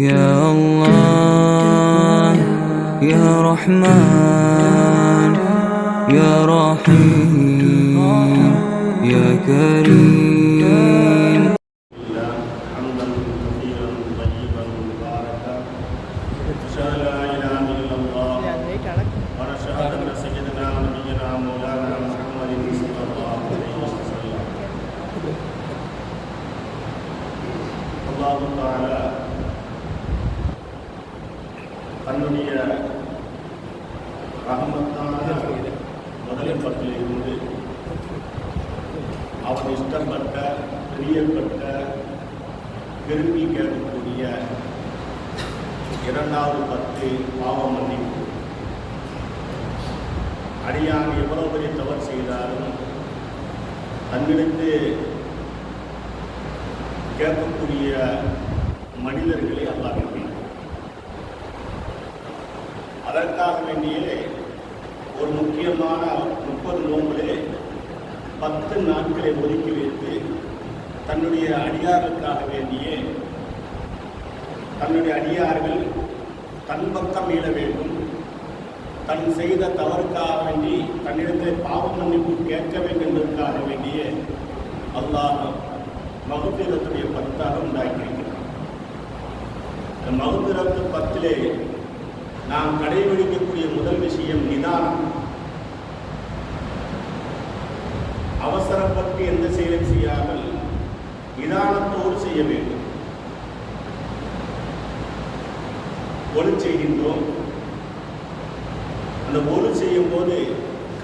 يا الله يا رحمن يا رحيم يا كريم. தன்னுடைய ரஹமத்தான முதல் பத்திலிருந்து அவன் இஷ்டப்பட்ட பிரியப்பட்ட விரும்பி கேட்கக்கூடிய இரண்டாவது பத்து பாவ மன்னிப்பு. அடியான் எவ்வளவு பெரிய தவறு செய்தாலும் தன்னிடத்து கேட்கக்கூடிய மனிதர்களை அல்லாஹ் அதற்காக வேண்டியே ஒரு முக்கியமான முப்பது நோம்பிலே பத்து நாட்களை ஒதுக்கி வைத்து தன்னுடைய அடியார்களுக்காக வேண்டியே தன்னுடைய அடியார்கள் தன் பக்கம் மீள வேண்டும். தன் செய்த தவறுக்காக வேண்டி தன்னிடத்தில் பாவ மன்னிப்பு கேட்க வேண்டும் என்பதற்காக வேண்டிய அல்லாஹ் மகுபிரத்துடைய பத்தாக உண்டாக்கியிருக்கிறார் இந்த பத்திலே நாம் கடைபிடிக்கக்கூடிய முதல் விஷயம் நிதானம். அவசரப்பட்டு எந்த செயலும் செய்யாமல் நிதானத்தோடு செய்ய வேண்டும். ஒளி செய்கின்றோம். அந்த ஒளி செய்யும் போது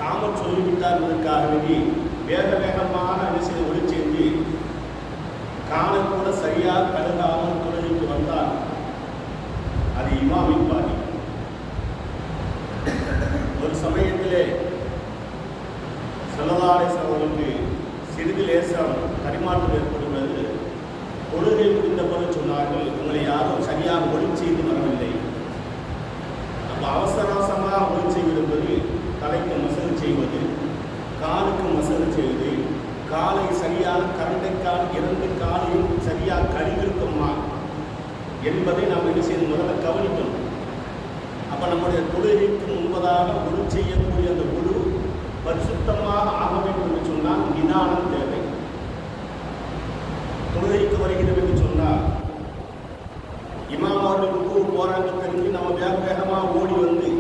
காம சொல்லிவிட்டார் என்பதற்காக வேண்டி வேக வேகமான விஷயத்தை ஒளி செய்து காலம் கூட சரியாக கருதாமல் தொழிலுக்கு வந்தால் அது இமாமின் ஒரு சமயத்திலே செல்லதாரை அவர்களுக்கு சிறிது லேசம் பரிமாற்றம் ஏற்படுகிறது. பொழுதை முடிந்த போது சொன்னார்கள் உங்களை யாரும் சரியாக ஒளி செய்து வரவில்லை. அப்போ அவசர அவசரமாக ஒளி செய்வது தலைக்கு மசகு செய்வது காலுக்கு மசகு செய்வது காலை சரியாக கரண்டைக்கால் இரண்டு காலையும் சரியாக கழிவிருக்குமா என்பதை நாம் என்ன செய்து முதல்ல கவனிக்கணும். அப்போ நம்முடைய தொழுகைக்கு முன்பதாக ஒளி செய்யக்கூடிய அந்த குழு பரிசுத்தமாக ஆக வேண்டும் என்று சொன்னால் தேவை. தொழுகைக்கு வருகிறோம் என்று சொன்னால் இமாம் அவர்கள் ருக்கு போறாங்க தெரிஞ்சு நம்ம வேக வேகமாக ஓடி வந்து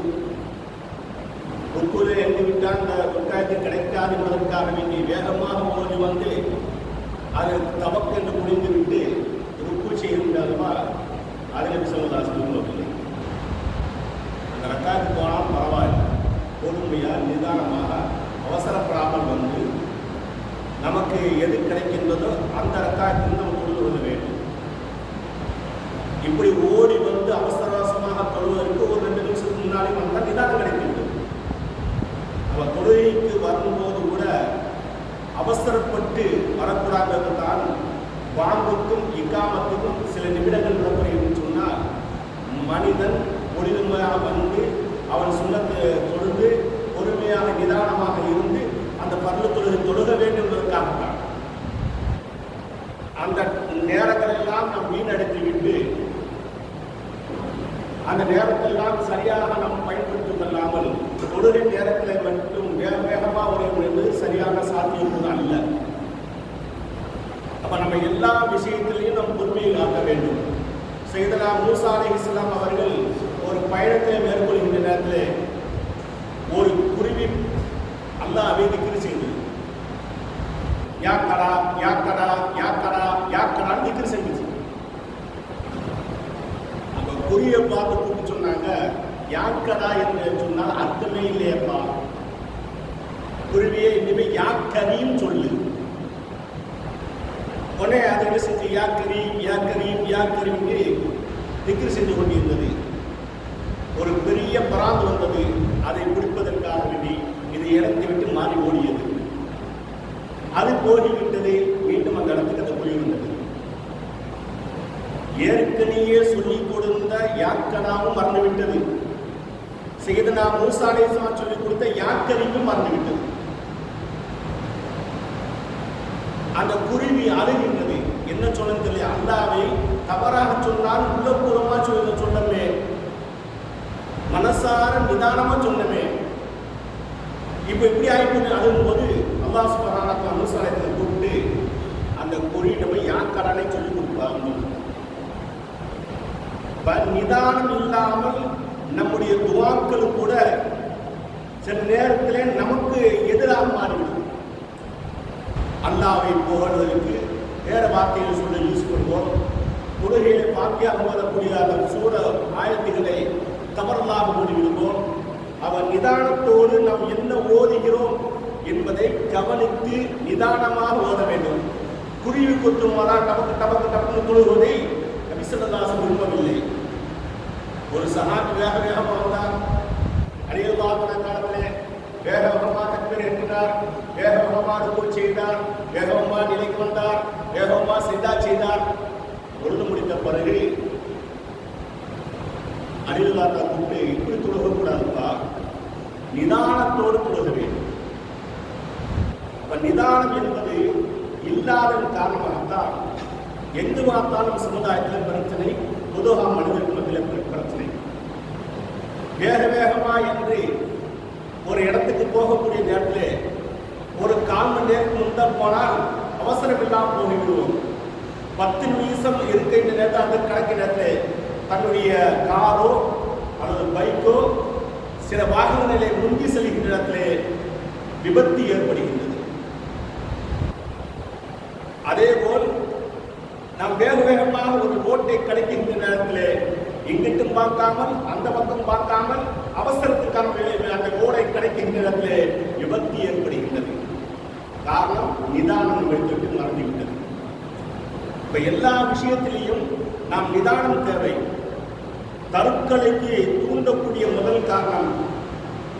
ருக்குல எங்கு விட்டால் அந்த ருக்காயத்தை கிடைக்காது என்பதற்காக வேண்டி வேகமாக ஓடி வந்து அது தவக்கென்று முடிந்து விட்டு ருக்கு செய்கின்றதுவா அதில் சொல்லதாசன் இல்லை அந்த ரக்காயத்து போனால் பரவாயில்லை. பொறுமையாக நிதானமாக அவசரப்படாமல் வந்து நமக்கு எது கிடைக்கின்றதோ அந்த ரக்காயத்தில் நம்ம கொண்டு வேண்டும். இப்படி ஓடி வந்து அவசர அவசரமாக தொழுவதற்கு ஒரு ரெண்டு நிமிஷத்துக்கு முன்னாடி வந்தால் நிதானம் கிடைக்கின்றது. நம்ம தொழுகைக்கு வரும்போது கூட அவசரப்பட்டு வரக்கூடாதது தான் பாம்புக்கும் இக்காமத்துக்கும் சில நிமிடங்கள் விடப்படுகிறது சொன்னால் மனிதன் பொழுதுமையாக வந்து அவன் சுண்ணத்தை தொழுது பொறுமையாக நிதானமாக இருந்து அந்த தொழுகை தொழுக வேண்டும் என்பதற்காகத்தான். அந்த நேரங்களெல்லாம் நாம் வீணடித்து விட்டு அந்த நேரத்தெல்லாம் சரியாக நாம் பயன்படுத்திக் கொள்ளாமல் தொழுகை நேரத்தில் மட்டும் வேக வேகமாக உரையும் சரியான சாத்தியம் அல்ல. அப்ப நம்ம எல்லா விஷயத்திலையும் நம் பொறுமையை காக்க வேண்டும். செய்தனா மூசா அலி இஸ்லாம் அவர்கள் ஒரு பயணத்தை மேற்கொள்கின்ற நேரத்தில் ஒரு குருவி அல்ல திக்ரு செய்து யாக்கடா யாக்கடா யாக்கடா யாக்கடான்னு திக்ரு செஞ்சிச்சு அந்த குறியை பார்த்து கூப்பிட்டு சொன்னாங்க யாக்கடா என்று சொன்னால் அர்த்தமே இல்லையப்பா. குருவியே இனிமே யாக்கரின்னு சொல்லு. உடனே அதை என்ன செஞ்சு? யா கரீம் யா கரீம் திக்ரு செஞ்சு கொண்டிருந்தது. ஒரு பெரிய பராந்து வந்தது. அதை பிடிப்பதற்காக வேண்டி இதை இடத்தை விட்டு மாறி ஓடியது. அது போகிவிட்டது மீண்டும் அந்த இடத்துக்கு அந்த புலி வந்தது. ஏற்கனவே சொல்லிக் கொடுத்த யாக்கனாவும் மறந்துவிட்டது. செய்தனா மூசாலேசமா சொல்லிக் கொடுத்த யாக்கரிக்கும் மறந்துவிட்டது. அந்த குருவி அழுகின்றது என்ன சொல்லுன்னு தெரியல. அல்லாவை தவறாக சொன்னால் உள்ளபூர்வமா சொல்ல சொன்னமே. மனசார நிதானமா சொன்னமே. இப்ப இப்படி ஆகிட்டு அழுகும்போது அல்லாஹ் சுபரான அந்த போய் யார் கடனை சொல்லி கொடுப்பாங்க? நிதானம் இல்லாமல் நம்முடைய துவாக்கள் கூட சில நேரத்திலே நமக்கு எதிராக மாறிவிடும். அல்லாவை புகழ்வதற்கு வேற வார்த்தைகள் சொல்ல யூஸ் பண்ணுவோம். தொழுகையில பாக்கியாக ஓதக்கூடிய அந்த சூட ஆயத்துகளை தவறலாக ஓடிவிடுவோம் அவன் நிதானத்தோடு நாம் என்ன ஓதுகிறோம் என்பதை கவனித்து நிதானமாக ஓத வேண்டும். குருவி கொத்தும் வரா டபக்கு டபக்கு டபக்கு தொழுவதை நபிசல்லாசன் விரும்பவில்லை. ஒரு சஹாபி வேக வேகமாக வந்தார். அடியல்லாத காலத்திலே. வேக வேகமாக தக்பீர் என்றார் வேக வேகமாக ருக்கு செய்தார். வேகமாக நிலைக்கு வந்தார். வேகமாக சிந்தா செய்தார். பொழுது முடித்த பிறகு அடியல்லாத கூப்பிட்டு இப்படி தொழுகக்கூடாதுப்பா நிதானத்தோடு தொழுக வேண்டும். நிதானம் என்பது இல்லாதன் காரணமாகத்தான் எங்கு பார்த்தாலும் சமுதாயத்தில் பிரச்சனை பொதுவாக மனிதர்கள் மத்தியில் பிரச்சனை. வேக வேகமா என்று ஒரு இடத்துக்கு போகக்கூடிய நேரத்தில் ஒரு கால் மணி நேரத்துக்கு முன்தான் போனால் அவசரம் இல்லாமல் போகிவிடுவோம் பத்து நிமிஷம் இருக்கின்ற நேரத்தில் அந்த கணக்கு நேரத்தில் தன்னுடைய காரோ அல்லது பைக்கோ சில வாகனங்களை முந்தி செல்கின்ற நேரத்தில் விபத்து ஏற்படுகின்றது. அதே போல் நாம் வேக வேகமாக ஒரு ஓட்டை கிடைக்கின்ற நேரத்தில் இங்கிட்டும் பார்க்காமல் அந்த பக்கம் பார்க்காமல் அவசரத்துக்கான அந்த ஓடை கிடைக்கின்ற இடத்திலே விபத்து ஏற்படுகின்றது. காரணம் நிதானம் வைத்துவிட்டு மறந்துவிட்டது. இப்ப எல்லா விஷயத்திலையும் நாம் நிதானம் தேவை. தற்கொலைக்கு தூண்டக்கூடிய முதல் காரணம்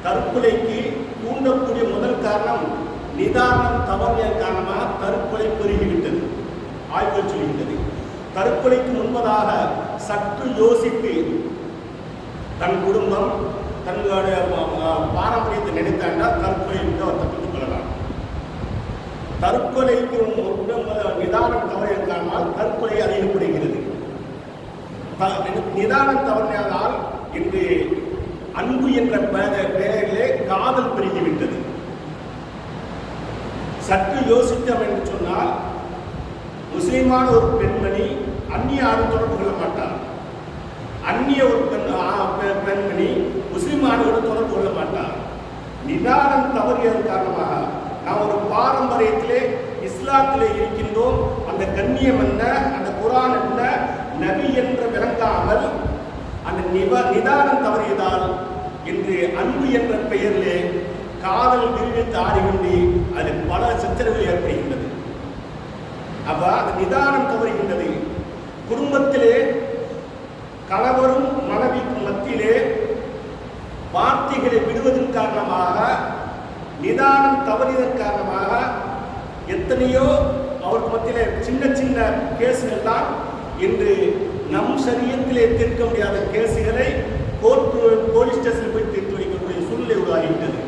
தற்கொலைக்கு தூண்டக்கூடிய முதல் காரணம் நிதானம் தவறியன் காரணமாக தற்கொலை பெருகிவிட்டது. ஆய்வுகள் சொல்கின்றது. தற்கொலைக்கு முன்பதாக சற்று யோசித்து தன் குடும்பம் தன்னுடைய பாரம்பரியத்தை நினைத்தாண்டா தற்கொலை விட்டு அவர் தப்பித்துக் கொள்ளலாம். தற்கொலைக்கு நிதானம் தவறியன் காரணமாக தற்கொலை அதிகப்படுகிறது நிதானம் தவறினால் இன்று அன்பு என்ற பெயரிலே காதல் பெருகிவிட்டது சற்று யோசித்தோம் என்று சொன்னால் முஸ்லீமான ஒரு பெண்மணி அந்நிய ஆணும் தொடர்பு கொள்ள மாட்டார் அந்நிய ஒரு பெண் ஆ- பெ- பெண்மணி முஸ்லீம் ஆணுகளுடன் தொடர்பு கொள்ள மாட்டார் நிதானம் தவறியதன் காரணமாக நாம் ஒரு பாரம்பரியத்திலே இஸ்லாத்திலே இருக்கின்றோம். அந்த கண்ணியம் என்ன? அந்த குரான் என்ன? நபி என்று விளங்காமல் அந்த நிவ நிதானம் தவறியதால் இன்று அன்பு என்ற பெயரிலே காதல் விரிவித்து ஆடிக்கொண்டு அது பல சித்திரங்கள் ஏற்படுகின்றது. அப்ப அது நிதானம் தவறுகின்றது. குடும்பத்திலே கணவரும் மனைவிக்கும் மத்தியிலே வார்த்தைகளை விடுவதன் காரணமாக நிதானம் தவறியதன் காரணமாக எத்தனையோ அவருக்கு மத்தியில் சின்ன சின்ன கேஸுகள் தான் இன்று நம் சரியத்திலே தீர்க்க முடியாத கேஸுகளை கோர்ட் போலீஸ் ஸ்டேஷனில் போய் தீர்த்து வைக்கக்கூடிய சூழ்நிலை உருவாகிவிட்டது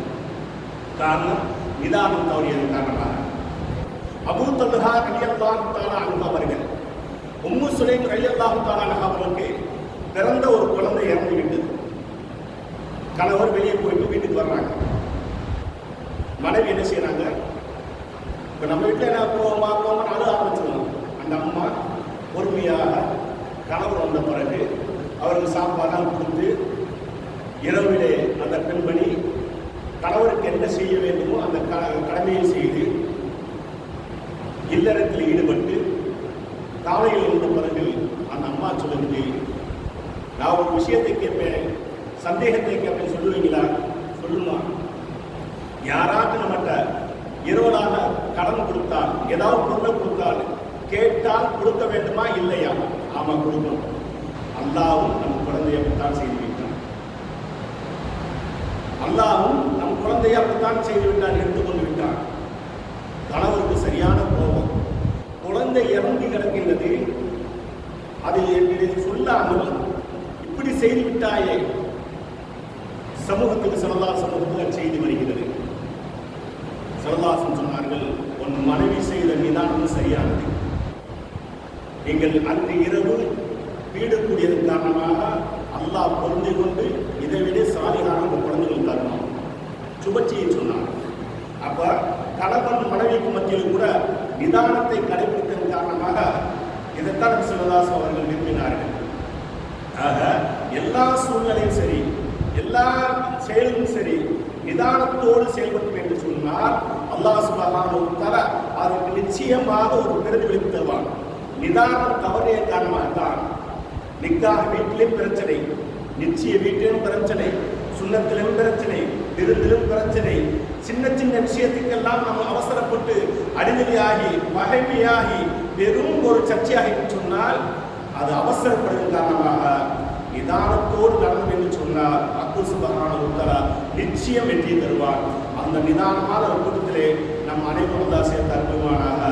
காரணம் நிதானம் தவறியதன் காரணமாக. அபூ தல்ஹா ரலியல்லாஹு தாலா அன்ஹு அவர்கள் உம்மு சுலைம் ரலியல்லாஹு தஆலா அவர்களுக்கு பிறந்த ஒரு குழந்தை இறந்து விட்டது கணவர் வெளியே போயிட்டு வீட்டுக்கு வர்றாங்க. மனைவி என்ன செய்யறாங்க இப்போ நம்ம வீட்டில் என்ன போவோமா போவோமா அழு ஆரம்பிச்சிருவோம் அந்த அம்மா பொறுமையாக கணவர் வந்த பிறகு அவருக்கு சாப்பாடெல்லாம் கொடுத்து இரவிலே அந்த பெண்மணி கணவருக்கு என்ன செய்ய வேண்டுமோ அந்த க- கடமையை செய்து இல்லறத்தில் ஈடுபட்டு காலையில் இருந்த பிறகு அந்த அம்மா சொல்லுங்கள் நான் ஒரு விஷயத்தை கேட்பேன் சந்தேகத்தை கேட்பேன் சொல்லுவீங்களா? சொல்லுமா. யாராவது நம்மகிட்ட இரவலாக கடன் கொடுத்தால் ஏதாவது பொருளை கொடுத்தால் கேட்டால் கொடுக்க வேண்டுமா? இல்லையா? ஆமா கொடுக்கணும். அல்லாவும் நம் குழந்தையை தான் செய்யும் அல்லாவும் நம் குழந்தையை அப்படித்தான் செய்து விட்டான் எடுத்துக்கொண்டு விட்டான் கணவருக்கு சரியான கோபம். குழந்தை இறந்து கிடக்கின்றது. அதை என்னிடம் சொல்லாமல் இப்படி செய்து விட்டாயே. சமூகத்துக்கு சரதா சமூகத்தில் செய்து வருகிறது. சரதாசன் சொன்னார்கள் உன் மனைவி செய்த நிதானம் சரியானது. நீங்கள் அன்று இரவு வீடக்கூடியதன் காரணமாக அல்லாஹ் பொருந்தி கொண்டு இதை விட சாலிகான குழந்தைகள் சுபட்சியை சுபச்சியை சொன்னார் அப்ப கணவன் மனைவிக்கு மத்தியில் கூட நிதானத்தை கடைபிடித்ததன் காரணமாக இதைத்தான் சிவதாஸ் அவர்கள் விரும்பினார்கள். ஆக எல்லா சூழ்நிலையும் சரி எல்லா செயலும் சரி நிதானத்தோடு செயல்படும் என்று சொன்னால் அல்லாஹ் சுபஹானஹு தர அதற்கு நிச்சயமாக ஒரு பிரதிபலிப்பு தருவான் நிதானம் தவறிய காரணமாக தான் நிக்காக வீட்டிலும் பிரச்சனை நிச்சய வீட்டிலும் பிரச்சனை சுண்ணத்திலும் பிரச்சனை விருந்திலும் பிரச்சனை. சின்ன சின்ன விஷயத்துக்கெல்லாம் நம்ம அவசரப்பட்டு அடிமையாகி பகைமையாகி வெறும் ஒரு சர்ச்சையாகி சொன்னால் அது அவசரப்படுவதன் காரணமாக நிதானத்தோடு நடந்தது என்று சொன்னால் அக்கு சுபகான உத்தரா நிச்சயம் வெற்றி தருவார். அந்த நிதானமான ஒரு கூட்டத்திலே நம் அனைவரும் தான் சேர்த்து அற்புதமானாக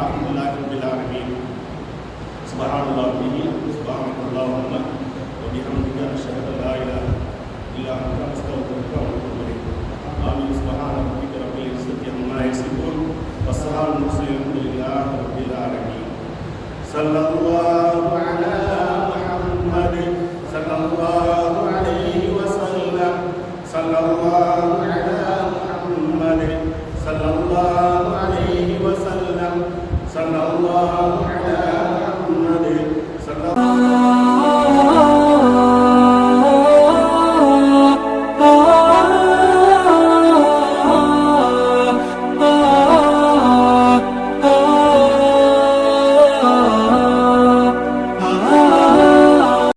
ஆரம்புல்லாஹி சுபகான الله